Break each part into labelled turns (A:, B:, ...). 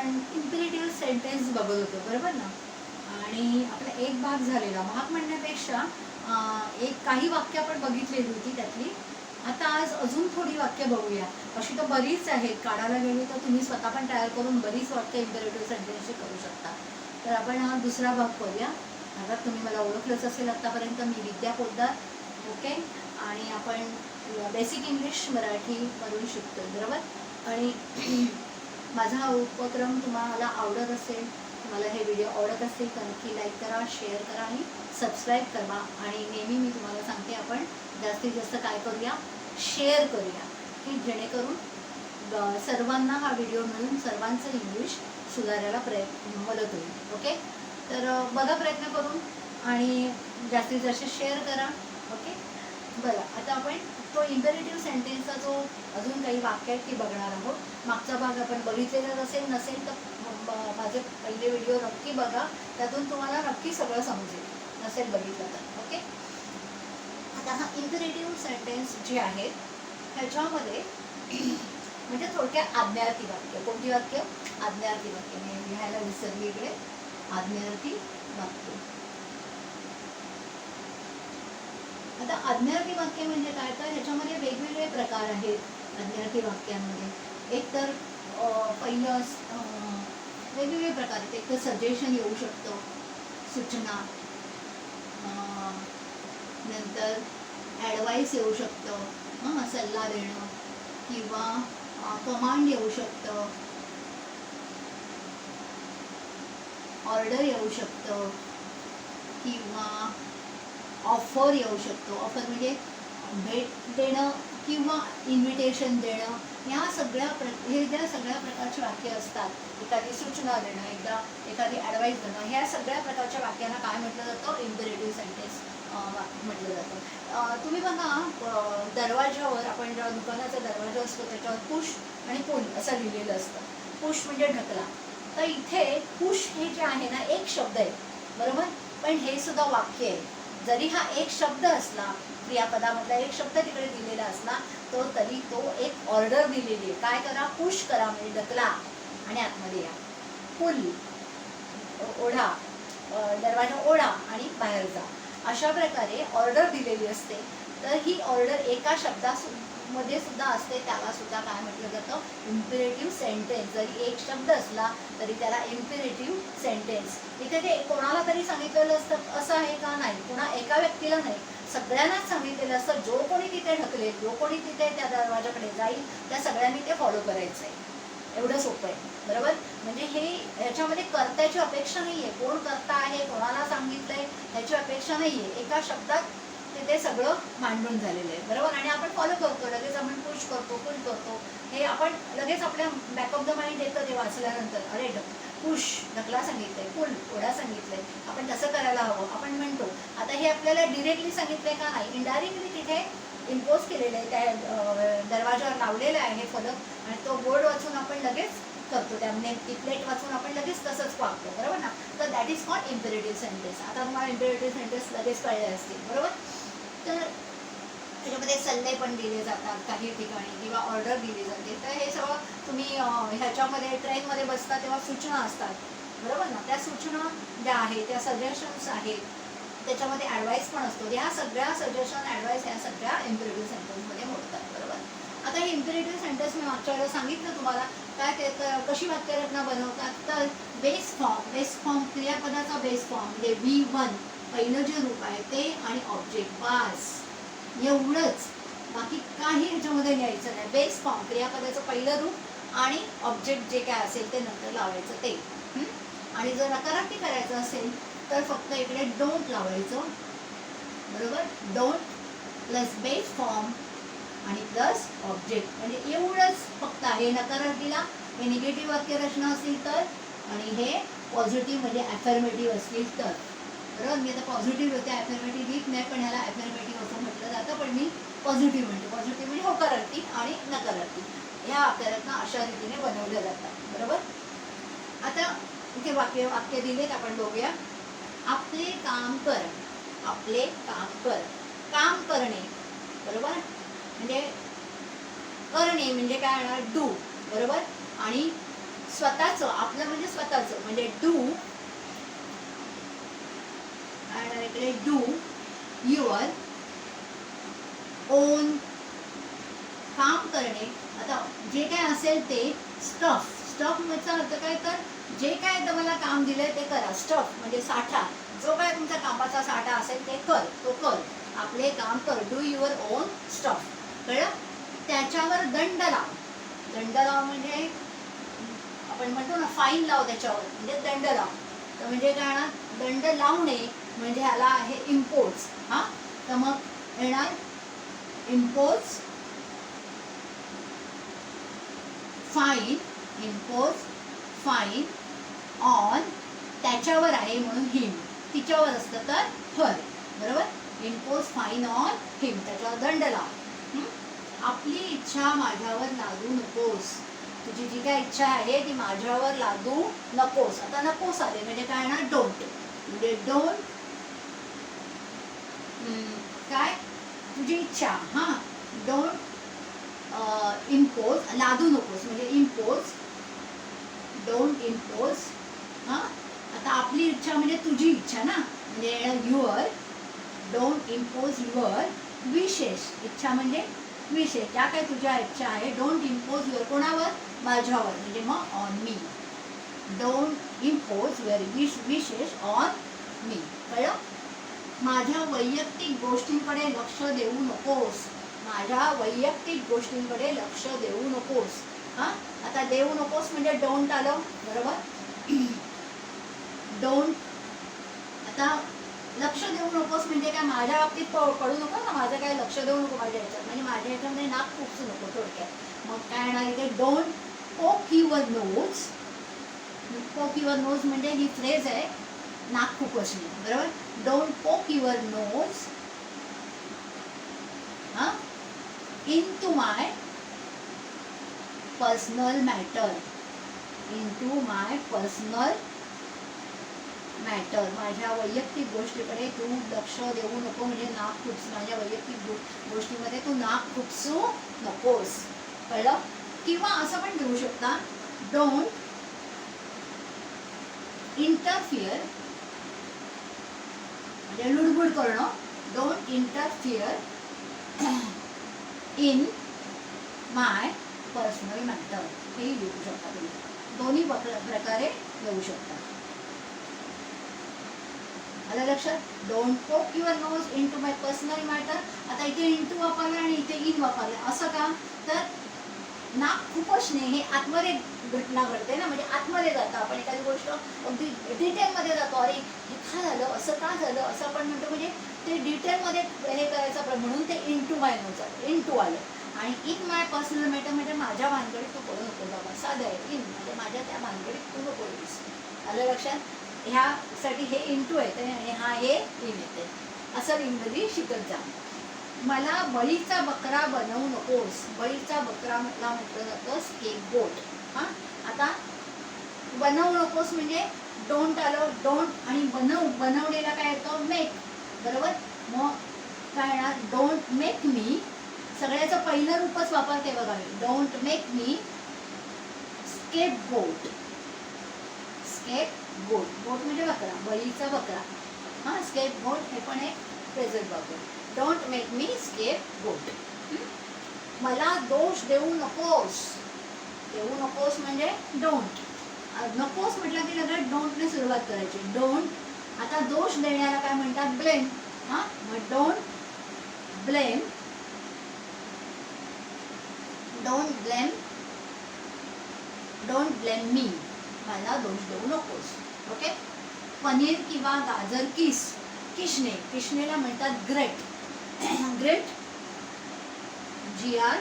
A: आपण imperative sentence बघत होतो बरोबर ना? आणि आपला एक भाग झालेला. भाग म्हणण्यापेक्षा एक काही वाक्य आपण बघितलेली होती त्यातली. आता आज अजून थोडी वाक्य बघूया. अशी तर बरीच आहेत. काढायला गेली तर तुम्ही स्वतः पण तयार करून बरीच वाक्य इम्पेरेटिव्ह सेंटेन्सची करू शकता. तर आपण हा दुसरा भाग करूया. आता तुम्ही मला ओळखलंच असेल आत्तापर्यंत मी विद्या पोद्दार. ओके? आणि आपण बेसिक इंग्लिश मराठी शिकतो शिकतोय. बरोबर? आणि माझा हा उपक्रम तुम्हाला आवडत असेल तुम्हाला हे व्हिडिओ आवडत असेल तर नक्की लाईक करा शेअर करा आणि सबस्क्राईब करा. आणि नेहमी मी तुम्हाला सांगते आपण जास्तीत जास्त काय करूया? शेअर करूया. की जेणेकरून सर्वांना हा व्हिडिओ मिळून सर्वांचं इंग्लिश सुधारायला प्रयत्न मदत होईल. ओके तर बघा प्रयत्न करून आणि जास्तीत जास्त शेअर करा. ओके बरं आता आपण तो इम्पेरेटिव्ह सेंटेन्सचा जो अजून काही वाक्य आहेत ती बघणार आहोत. मागचा भाग आपण बघितलेला असेल नसेल तर माझे पहिले व्हिडिओ नक्की बघा. त्यातून तुम्हाला नक्की सगळं समजेल. नसेल बघितलं तर ओके? आता हा इम्पेरेटिव्ह सेंटेन्स जे आहेत ह्याच्यामध्ये म्हणजे थोडक्यात आज्ञार्थी वाक्य. कोणती वाक्य? आज्ञार्थी वाक्य. मी लिहायला विसरली इकडे. आज्ञार्थी वाक्य. आता अज्ञार्थी वाक्य म्हणजे काय? तर ह्याच्यामध्ये वेगवेगळे प्रकार आहेत अज्ञार्थी वाक्यांमध्ये. एक तर पहिलं वेगवेगळे प्रकार आहेत. एक तर सजेशन येऊ शकतं सूचना. नंतर ॲडवाईस येऊ शकतं हां सल्ला देणं किंवा कमांड येऊ शकतं. ऑर्डर येऊ शकतं किंवा ऑफर येऊ शकतो. ऑफर म्हणजे भेट देणं किंवा इन्व्हिटेशन देणं ह्या सगळ्या प्र हे ज्या सगळ्या प्रकारचे वाक्य असतात एखादी सूचना देणं एकदा एखादी ॲडवाईस देणं ह्या सगळ्या प्रकारच्या वाक्यांना काय म्हटलं जातं? इम्पेरेटिव्ह सेंटेन्स म्हटलं जातं. तुम्ही बघा दरवाज्यावर आपण जेव्हा दुकानाचा दरवाजा असतो त्याच्यावर पुश आणि पुल असं लिहिलेलं असतं. पुश म्हणजे ढकला. तर इथे पुश हे जे आहे ना एक शब्द आहे. बरोबर? पण हे सुद्धा वाक्य आहे. जरी हा एक शब्द असला क्रियापदामधला एक शब्द तिकडे दिलेला असला तो तरी तो एक ऑर्डर दिलेली आहे. काय करा? पुश करा म्हणजे ढकला आणि आतमध्ये या. पुल ओढा. दरवाजा ओढा आणि बाहेर जा. अशा प्रकारे ऑर्डर दिलेली असते. तर ही ऑर्डर एका शब्दासून मध्ये सुद्धा असते त्याला सुद्धा काय म्हटलं जातं? इम्पिरेटिव्ह सेंटेन्स जरी एक शब्द असला तरी त्याला इम्पिरेटिव्ह सेंटेन्स इथे ते कोणाला तरी सांगितलेलं असतं असं आहे का नाही? पुन्हा एका व्यक्तीला नाही. सगळ्यांनाच सांगितलेलं असतं जो कोणी तिथे ढकलेल जो कोणी तिथे त्या दरवाजाकडे जाईल त्या सगळ्यांनी ते फॉलो करायचं आहे एवढं सोपं आहे. बरोबर? म्हणजे हे ह्याच्यामध्ये कर्त्याची अपेक्षा नाही आहे कोण कर्ता आहे कोणाला सांगितलंय ह्याची अपेक्षा नाही आहे एका शब्दात ते ते सगळं मांडून झालेलं आहे. बरोबर? आणि आपण फॉलो करतो लगेच आपण पुश करतो पुल करतो. हे आपण लगेच आपल्या बॅक ऑफ द माइंड येतं ते वाचल्यानंतर. अरे पुश ढकला सांगितलंय पुल ओढा सांगितलंय. आपण तसं करायला हवं आपण म्हणतो. आता हे आपल्याला डिरेक्टली सांगितलंय का? नाही इनडायरेक्टली तिथे इम्पोज केलेलं आहे. त्या दरवाजावर लावलेलं आहे हे फलक. आणि तो बोर्ड वाचून आपण लगेच करतो. त्यामध्ये ती प्लेट वाचून आपण लगेच तसंच वागतो. बरोबर ना? तर that is not imperative sentence आता तुम्हाला इम्पेरेटिव्ह सेंटेन्स लगेच कळले असतील. बरोबर? तर त्याच्यामध्ये सल्ले पण दिले जातात काही ठिकाणी किंवा ऑर्डर दिली जाते. तर हे सगळं तुम्ही ह्याच्यामध्ये ट्रेनमध्ये बसता तेव्हा सूचना असतात. बरोबर ना? त्या सूचना ज्या आहेत त्या सजेशन्स आहेत त्याच्यामध्ये ॲडवाईस पण असतो. ह्या सगळ्या सजेशन ॲडवाईस ह्या सगळ्या इम्पेरेटिव्ह सेंटेन्समध्ये मोडतात. बरोबर? आता हे इम्पेरेटिव्ह सेंटेन्स मी मागच्या वेळेला सांगितलं तुम्हाला. काय ते तर कशी वाक्यरचना बनवतात? तर बेस फॉर्म बेस फॉर्म क्रियापदाचा बेस फॉर्म म्हणजे व्ही वन पहिलं जे रूप आहे ते आणि ऑब्जेक्ट बास. एवढंच. बाकी काही ह्याच्यामध्ये लिहायचं नाही. बेस फॉर्म क्रियापदाचं पहिलं रूप आणि ऑब्जेक्ट जे काय असेल ते नंतर लावायचं ते. आणि जर नकारार्थी करायचं असेल तर फक्त इकडे डोंट लावायचं. बरोबर? डोंट प्लस बेस फॉर्म आणि प्लस ऑब्जेक्ट म्हणजे एवढंच फक्त आहे. नकारार्थीला हे निगेटिव्ह वाक्यरचना असेल तर आणि हे पॉझिटिव्ह म्हणजे ॲफर्मेटिव्ह असतील तर. बरोबर मी आता पॉझिटिव्ह होते ॲफर्मेटिव्ह वीक नाही पण ह्याला ॲफर्मेटिव्ह असं म्हटलं जातं पण मी पॉझिटिव्ह म्हणते. पॉझिटिव्ह म्हणजे होकारार्थी आणि नकारार्थी. ह्या आपल्याला अशा रीतीने बनवल्या जातात. बरोबर? आता इथे वाक्य वाक्य दिलेत आपण बघूया. आपले काम कर आपले काम कर. काम करणे बरोबर? म्हणजे करणे म्हणजे काय येणार डू बरोबर? आणि स्वतःचं आपलं म्हणजे स्वतःचं. म्हणजे डू आणि do डू युअर ओन काम करणे. आता जे काय असेल ते स्टफ स्टफचा अर्थ काय तर जे काय तुम्हाला काम दिलंय ते करा. स्टफ म्हणजे साठा. जो काय तुमचा कामाचा साठा असेल ते कर. तो कर. आपले काम कर. डू युअर ओन स्टफ कळलं? त्याच्यावर दंड लाव. दंड लाव म्हणजे आपण म्हणतो ना फाईन लाव त्याच्यावर. म्हणजे दंड लाव. तर म्हणजे काय ना दंड लावणे म्हणजे ह्याला आहे इम्पोज हा? तर मग येणार imports fine impose fine on त्याच्यावर आहे म्हणून हिम तिच्यावर असतं तर हर बरोबर? इम्पोज फाईन ऑन हिम त्याच्यावर दंड लाव. आपली इच्छा माझ्यावर लादू नकोस. तुझी जी काय इच्छा आहे ती माझ्यावर लादू नकोस. आता नकोस आले. म्हणजे काय ना डोंट म्हणजे डोंट काय? तुझी इच्छा. हां. डोंट इम्पोज लादू नकोस. म्हणजे इम्पोज डोंट इम्पोज हां? आता आपली इच्छा म्हणजे तुझी इच्छा ना? म्हणजे युअर डोंट इम्पोज युअर विशेष इच्छा म्हणजे विशेष ज्या काय तुझ्या इच्छा आहे डोंट इम्पोज युअर कोणावर? माझ्यावर. म्हणजे मग on me don't impose your wish विशेष ऑन मी कळलं? माझ्या वैयक्तिक गोष्टींकडे लक्ष देऊ नकोस. माझ्या वैयक्तिक गोष्टींकडे लक्ष देऊ नकोस. हां? आता देऊ नकोस म्हणजे डोंट आलं. बरोबर? डोंट आता लक्ष देऊ नकोस म्हणजे काय? माझ्या बाबतीत पडू नको ना. माझं काय लक्ष देऊ नको माझ्या ह्याच्यात? म्हणजे माझ्या ह्याच्यामध्ये नाक खुपसू नको थोडक्यात. मग काय येणार इथे? Don't poke your nose poke your nose म्हणजे ही फ्रेज आहे नाक खुपसणे बरोबर? Don't poke your nose huh, in to my personal matter in to my personal matter माझ्या वैयक्तिक गोष्टीकडे तू लक्ष देऊ नको म्हणजे नाक खुपस. माझ्या वैयक्तिक गोष्टीमध्ये तू नाक खुपसू नकोस. कळलं? किंवा असं पण घेऊ शकता. डोंट इंटरफिअर म्हणजे लुडबुड करणं. Don't interfere in my personal matter हेही लिहू शकता तुम्ही. दोन्ही प्रकारे लिहू शकता. आलं लक्षात? Don't poke your nose in to my personal matter आता इथे इन टू वापरलं आणि इथे इन वापरलं. असं का? तर नाक खुपसणे हे आतमध्ये घटना घडते ना म्हणजे आतमध्ये जातं आपण एखादी गोष्ट अगदी डिटेलमध्ये जातो. अरे हे का झालं? असं का झालं? असं आपण म्हणतो म्हणजे ते डिटेलमध्ये हे करायचं प्र- म्हणून ते in to my nose into to आलं. आणि इन माय पर्सनल मॅटर म्हणजे माझ्या भानगडीत तू पडू नको बाबा साधं आहे. इन म्हणजे माझ्या त्या भानगडीत तू नको येऊस. आलं लक्षात? ह्यासाठी हे इंटू येते आणि हा हे इन येते. असं इंग्रजी शिकत जा. मला बळीचा बकरा बनवू नकोस. बळीचा बकरा म्हटला म्हटलं जातं स्केप बोट हां? आता बनवू नकोस म्हणजे डोंट आलं डोंट आणि बनव बनवलेला काय येतो? मेक बरोबर? मग काय येणार? डोंट मेक मी सगळ्याचं पहिलं रूपच वापरते बघा मी. Don't make me scapegoat scapegoat goat म्हणजे बकरा. बळीचा बकरा. हां स्केप गोट हे पण एक प्रेझेंट वापर डोंट मेक मी स्केप गोट मला दोष देऊ नकोस. देऊ नकोस म्हणजे डोंट नकोस म्हटलं की लगेच डोंटने सुरुवात करायची. डोंट आता दोष देण्याला काय म्हणतात? ब्लेम हां? मग don't blame don't blame don't blame me मला दोष देऊ नकोस. ओके पनीर किंवा गाजर किस. किशने किशनेला म्हणतात grate. Grate. G R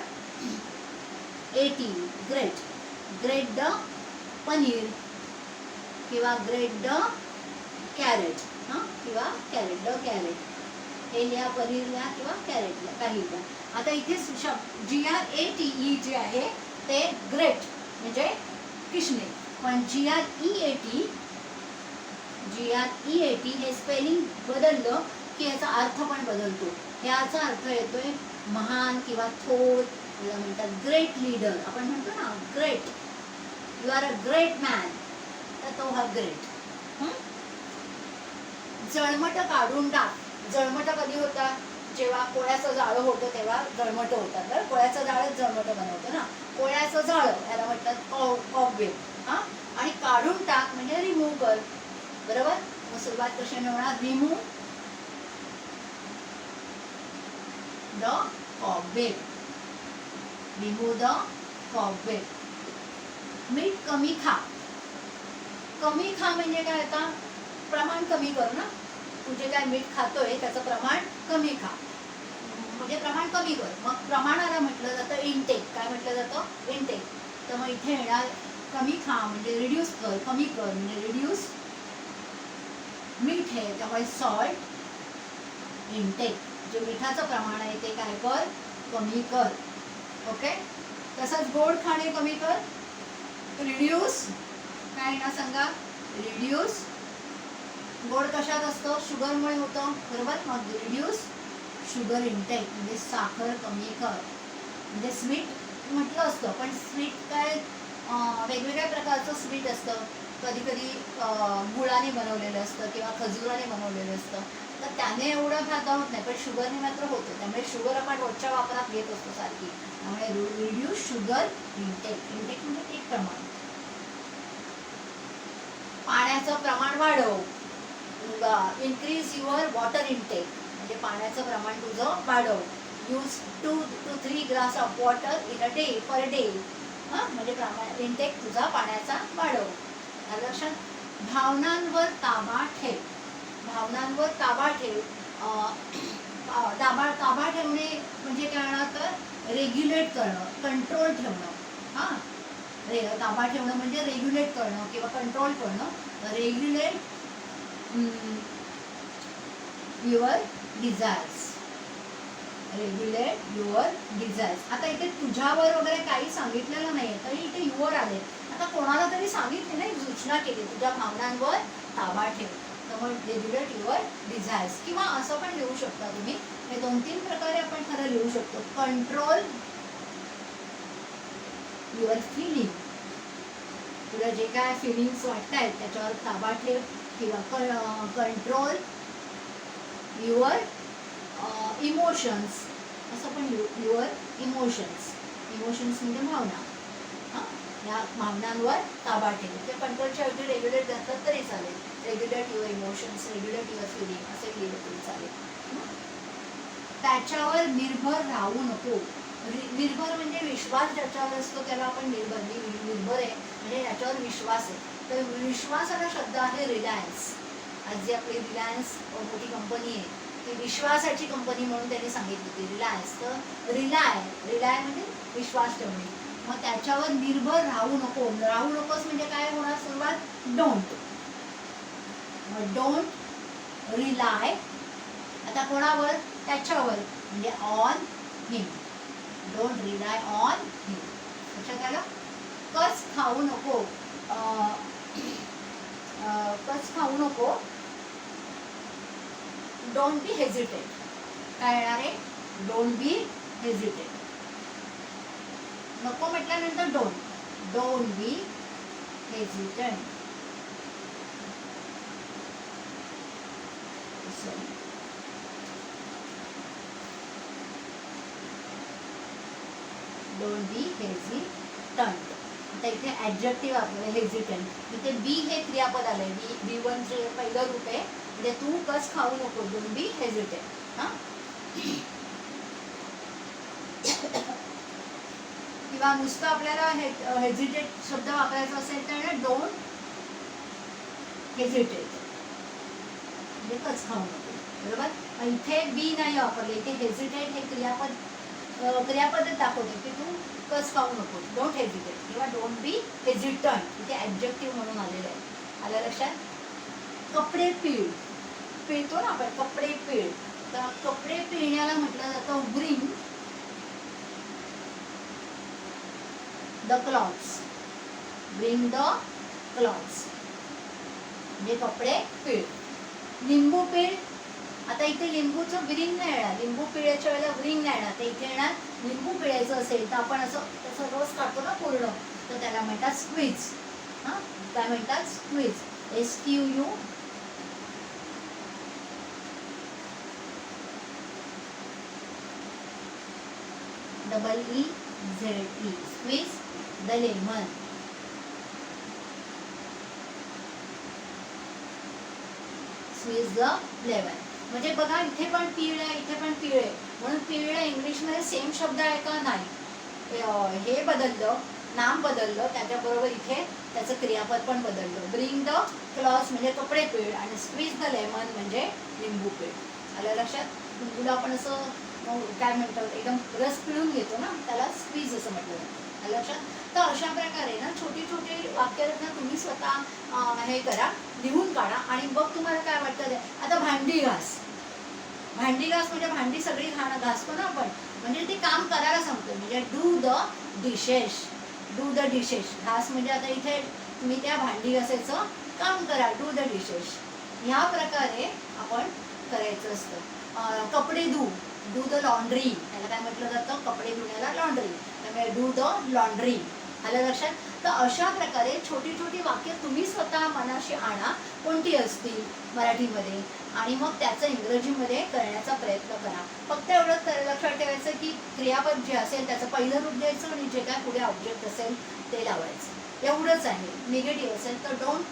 A: A T grate grate the paneer. किंवा ग्रेट द कॅरेट हां? किंवा कॅरेट द कॅरेट हे लिहा पनीरला किंवा कॅरेटला काही लिहा आता इथे शब्द G R A T E जे आहे ते ग्रेट म्हणजे किशने. पण G R E A T G R E A T हे स्पेलिंग बदललं की याचा अर्थ पण बदलतो. याचा अर्थ येतोय महान किंवा थोर याला म्हणतात ग्रेट लीडर आपण म्हणतो ना great you are a great man तर तो हा ग्रेट जळमट काढून टाक. जळमट कधी होता जेव्हा कोळ्याचं जाळं होतं तेव्हा जळमट होतात. तर कोळ्याचं जाळच जळमट बनवतं ना. कोळ्याचं जाळं याला म्हणतात कॉबवेल हा? आणि काढून टाक म्हणजे रिमूव्ह कर बरोबर? मग सुरुवात कशी होणार? Remove the cobweb. Remove the cobweb. मीठ कमी खा कमी खा म्हणजे काय आता? प्रमाण कमी कर ना? तू जे काय मीठ खातोय त्याचं प्रमाण कमी खा. म्हणजे प्रमाण कमी कर. मग प्रमाणाला म्हटलं जातं इनटेक काय म्हटलं जातं? इनटेक तर मग इथे येणार कमी खा म्हणजे रिड्यूस कर कमी कर म्हणजे रिड्यूस मीठ आहे त्यामुळे सॉल्ट इनटेक जे मिठाचं प्रमाण आहे ते काय कर कमी कर. ओके तसंच गोड खाणे कमी कर. रिड्यूस काय ना सांगा? रिड्यूस गोड कशात असतं? शुगरमुळे होतं. बरोबर? मग रिड्यूस शुगर इंटेक म्हणजे साखर कमी कर. म्हणजे स्वीट म्हटलं असतं पण स्वीट काय वेगवेगळ्या प्रकारचं स्वीट असतं. कधी कधी गुळाने बनवलेलं असतं किंवा खजुराने बनवलेलं असतं. तर त्याने एवढं फायदा होत नाही पण शुगरने मात्र होतो. त्यामुळे शुगर आपण रोजच्या वापरात घेत असतो सारखी. त्यामुळे रिड्यूस शुगर इंटेक इंटेक म्हणजे एक प्रमाण. पाण्याचं प्रमाण वाढव. इन्क्रीज युअर वॉटर इनटेक म्हणजे पाण्याचं प्रमाण तुझं वाढव. Use two to three glass of water in a day per day हां म्हणजे प्रमाण इनटेक तुझा पाण्याचा वाढव. लक्षात. भावनांवर ताबा ठेव. भावनांवर ताबा ठेव ताबा ताबा ठेवणे म्हणजे काय होणार तर रेग्युलेट करणं कंट्रोल ठेवणं. हां? रे ताबा ठेवणं म्हणजे रेग्युलेट करणं किंवा कंट्रोल करणं. Regulate your desires regulate your desires आता इथे तुझ्यावर वगैरे काही सांगितलेलं नाही तरी इथे युअर आले. आता कोणाला तरी सांगितले नाही सूचना केली. तुझ्या भावनांवर ताबा ठेव. तर युअर डिझायर्स किंवा असं पण लिहू शकता तुम्ही. हे दोन तीन प्रकारे आपण खरं लिहू शकतो. कंट्रोल युअर फिलिंग तुला जे काय फिलिंग्स वाटत आहेत त्याच्यावर ताबा ठेव किंवा कंट्रोल युअर इमोशन्स असं पण युअर इमोशन्स इमोशन्स म्हणजे भावना. या भावनांवर ताबा ठेवले. म्हणजे ते कंट्रोलच्या ऐवजी रेग्युलेट घातलं तरी चालेल. Regulate your emotions regulate your feeling असे लिहिलं तरी चालेल. त्याच्यावर निर्भर राहू नको. निर्भर म्हणजे विश्वास ज्याच्यावर असतो त्याला आपण निर्भर निर्भर आहे. म्हणजे याच्यावर विश्वास आहे. तर विश्वासाला शब्द आहे रिलायन्स. आज जी आपली रिलायन्स मोठी कंपनी आहे ती विश्वासाची कंपनी म्हणून त्यांनी सांगितली होती रिलायन्स. तर रिलाय रिलाय म्हणजे विश्वास ठेवणे. मग त्याच्यावर निर्भर राहू नको. राहू नकोस म्हणजे काय होणार सुरुवात? डोंट डोंट रिलाय आता कोणावर? त्याच्यावर. म्हणजे on him don't rely on him लक्षात आलं? कच खाऊ नको? कस कच खाऊ नको? डोंट बी हेजिटेट काय येणार आहे? डोंट बी हेजिटेट नको म्हटल्यानंतर don't don't be hesitant don't be hesitant आता इथे ॲडजेक्टिव्ह आपल्याला हेजिटंट इथे बी हे क्रियापद आलंय. बी बी वनचे पहिलं रूप आहे. म्हणजे तू कस खाऊ नको डोंट बी हेजिटेट हां? किंवा नुसतं आपल्याला हे हेजिटेट शब्द वापरायचा असेल तर डोंट हेजिटेट म्हणजे कच खाऊ नको. बरोबर? इथे बी नाही वापरले इथे हेजिटेट हे क्रियापद क्रियापदच दाखवते की तू कस खाऊ नको. डोंट हेजिटेट किंवा डोंट बी हेजिटंट इथे ॲब्जेक्टिव्ह म्हणून आलेलं आहे. आलं लक्षात? कपडे पिळ. पिळतो ना आपण कपडे पिळ. तर कपडे पिळण्याला म्हटलं जातं bring the clothes bring the clothes म्हणजे कपडे पिळ. लिंबू पिळ. आता इथे लिंबूचं ग्रीन नाही येणार. लिंबू पिळ्याच्या वेळेला ग्रीन नाही येणार. तर इथे येणार लिंबू पिळायचं असेल तर आपण असं तसं रोज काढतो ना पूर्ण. तर त्याला म्हणतात स्क्वीज हां? काय म्हणतात? Squeeze S Q U double E Z E squeeze the lemon स्वीज the lemon म्हणजे बघा इथे पण पिळे आहे इथे पण पिळे आहे. म्हणून इंग्लिश इंग्लिशमध्ये सेम शब्द आहे का नाही? हे, बदललं नाम बदललं त्याच्याबरोबर इथे त्याचं क्रियापद पण बदललं. ब्रिंग द क्लॉस म्हणजे कपडे पीळ आणि स्क्वीज द लेमन म्हणजे लिंबू पीळ. आलं लक्षात? लिंबूला आपण असं काय म्हणतो? एकदम रस पिळून घेतो ना? त्याला स्क्वीज असं म्हटलं जातं. लक्षात तर अशा प्रकारे ना छोटी छोटी वाक्यरत्न तुम्ही स्वतः हे करा लिहून काढा आणि मग तुम्हाला काय वाटतं ते? आता भांडी घास. भांडी घास म्हणजे भांडी सगळी घाण घासतो ना आपण. म्हणजे ते काम करायला सांगतो म्हणजे do the dishes do the dishes घास म्हणजे आता इथे तुम्ही त्या भांडी घासायचं काम करा. डू द डिशेस ह्या प्रकारे आपण करायचं असतं. कपडे धू. डू द लॉन्ड्री त्याला काय म्हटलं जातं? कपडे धुण्याला लॉन्ड्री डू द लॉन्ड्री आलं लक्षात? तर अशा प्रकारे छोटी छोटी वाक्य तुम्ही स्वतः मनाशी आणा कोणती असतील मराठीमध्ये? आणि मग त्याचं इंग्रजीमध्ये करण्याचा प्रयत्न करा. फक्त एवढंच तर लक्षात ठेवायचं की क्रियापद जे असेल त्याचं पहिलं रूप द्यायचं आणि जे काय पुढे ऑब्जेक्ट असेल ते लावायचं. एवढंच आहे. निगेटिव्ह असेल तर डोंट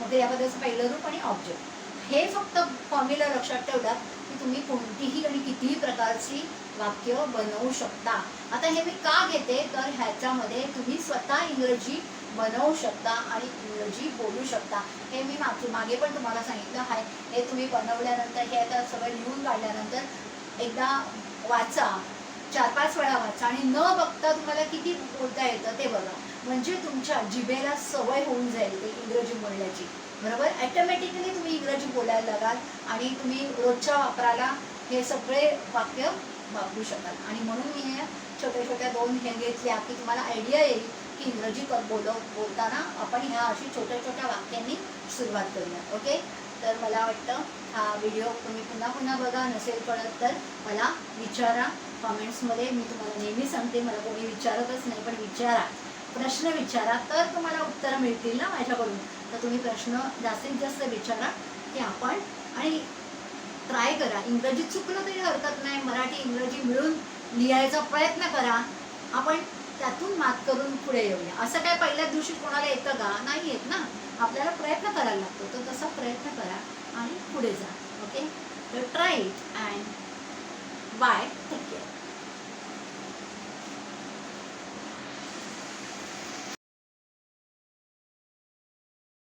A: मग क्रियापदाचं पहिलं रूप आणि ऑब्जेक्ट हे फक्त फॉर्म्युला लक्षात ठेवलात की तुम्ही कोणतीही आणि कितीही प्रकारची वाक्य बनवू शकता. आता हे मी का घेते? तर ह्याच्यामध्ये तुम्ही स्वतः इंग्रजी बनवू शकता आणि इंग्रजी बोलू शकता. हे मी मागे मागे पण तुम्हाला सांगितलं आहे. हे तुम्ही बनवल्यानंतर हे आता सगळं लिहून काढल्यानंतर एकदा वाचा. चार पाच वेळा वाचा आणि न बघता तुम्हाला किती बोलता येतं ते बघा. म्हणजे तुमच्या जिभेला सवय होऊन जाईल ते इंग्रजी बोलण्याची. बरोबर? ॲटोमॅटिकली तुम्ही इंग्रजी बोलायला लागाल आणि तुम्ही रोजच्या वापराला हे सगळे वाक्य वापरू शकाल आणि म्हणून मी हे छोट्या छोट्या दोन हे घेतल्या की तुम्हाला आयडिया येईल की इंग्रजी बोल बोलताना आपण ह्या अशी छोट्या छोट्या वाक्यांनी सुरुवात करूया. ओके तर मला वाटतं हा व्हिडिओ तुम्ही पुन्हा पुन्हा बघा. नसेल कळत तर मला विचारा. कॉमेंट्समध्ये मी तुम्हाला नेहमी सांगते मला कोणी विचारतच नाही पण विचारा. प्रश्न विचारा. तर तुम्हाला उत्तरं मिळतील ना माझ्याकडून. तर तुम्ही प्रश्न जास्तीत जास्त विचारा की आपण आणि ट्राय करा. इंग्रजी चुकलं तरी हरकत नाही. मराठी इंग्रजी मिळून लिहायचा प्रयत्न करा. आपण त्यातून मात करून पुढे येऊया. असं काय पहिल्याच दिवशी कोणाला येतं का? नाही येत ना. आपल्याला प्रयत्न करायला लागतो. तर तसा प्रयत्न करा आणि पुढे जा. ओके तर ट्राय इट अँड बाय